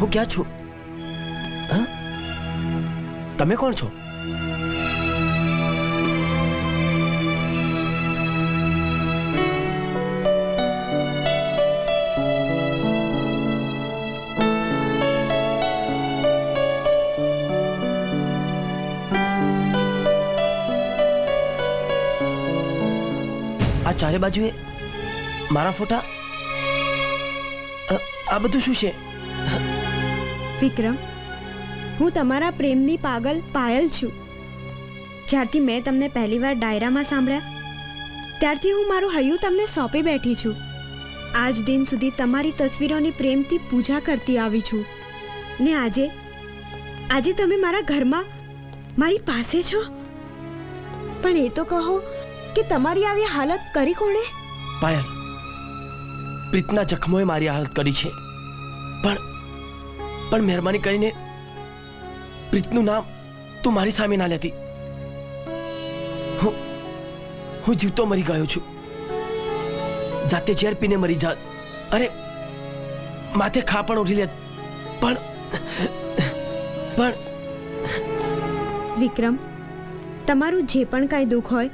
હું ક્યાં છું? તમે કોણ છો? આ ચારે બાજુએ મારા ફોટા? આ બધું શું છે? વિક્રમ, હું તમારા પ્રેમની પાગલ પાયલ છું. જ્યારથી મેં તમને પહેલીવાર ડાયરામાં સાંભળ્યા, ત્યારથી હું મારું હૈયું તમને સોંપી બેઠી છું. આજ દિન સુધી તમારી તસવીરોની પ્રેમથી પૂજા કરતી આવી છું. ને આજે આજે તમે મારા ઘરમાં મારી પાસે છો? પણ એ તો કહો કે તમારી આવી હાલત કરી કોણે? પાયલ, પ્રીતના જખમોએ મારી હાલત કરી છે. પણ પણ મહેરબાની કરીને પ્રીતનું નામ તું મારી સામે ના લેતી. હું હું જીવતો મરી ગયો છું. જાતે ઝેર પીને મરી જાત. અરે માથે ખા પણ ઉઠી લેત. પણ પણ વિક્રમ તમારું જે પણ કાંઈ દુઃખ હોય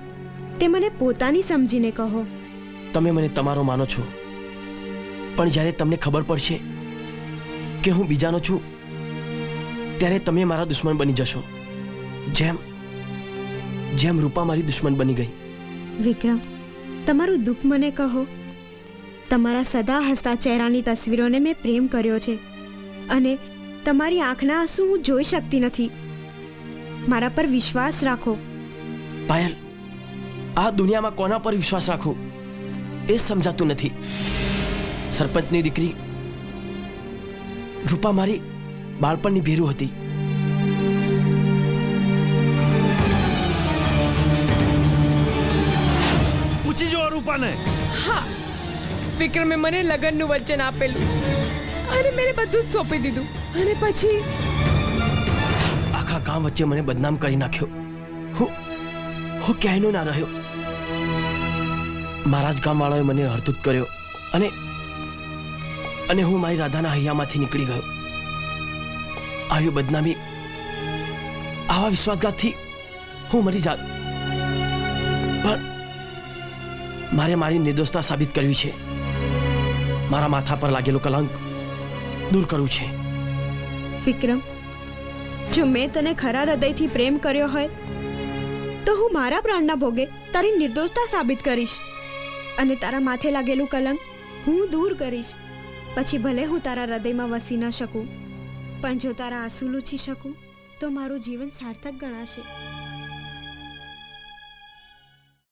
તે મને પોતાની સમજીને કહો. તમે મને તમારો માનો છો. પણ જ્યારે તમને ખબર પડશે કે હું બીજાનો છું ત્યારે તમે મારા દુશ્મન બની જશો. જેમ જેમ રૂપા મારી દુશ્મન બની ગઈ. વિક્રમ તમારું દુઃખ મને કહો. તમારા સદા હસતા ચહેરાની તસવીરોને મેં પ્રેમ કર્યો છે. અને તમારી આંખના આંસુ હું જોઈ શકતી નથી. મારા પર વિશ્વાસ રાખો. પાયલ આ દુનિયામાં કોના પર વિશ્વાસ રાખો? એ સમજાતું નથી. સરપંચની દીકરી રૂપા મારી બાળપણની ભેરુ હતી. પૂછી જો રૂપાને હા વિક્રમે મને લગ્નનું વચન આપેલું. અને મેં બધું જ સોંપી દીધું. અને પછી? આખા ગામ વચ્ચે મને બદનામ કરી નાખ્યો. હું હું ક્યાંયનો ના રહ્યો. મારા જ ગામવાળાએ મને હરતુત કર્યો. અને અને હું મારી રાધાના હૈયામાંથી નીકળી ગયો. આવી બદનામી, આવા વિશ્વાસઘાતથી હું મરી જાત. પણ મારે મારી નિર્દોષતા સાબિત કરવી છે. મારા માથા પર લાગેલો કલંક દૂર કરવું છે. વિક્રમ, જો મેં તને ખરા હૃદયથી પ્રેમ કર્યો હોય, તો હું મારા પ્રાણના ભોગે તારી નિર્દોષતા સાબિત કરીશ. અને તારા માથે લાગેલું કલંક હું દૂર કરીશ. પછી ભલે હું તારા હૃદયમાં વસી ન શકું, પણ જો તારા આંસુ લૂછી શકું, તો મારું જીવન સાર્થક ગણાશે.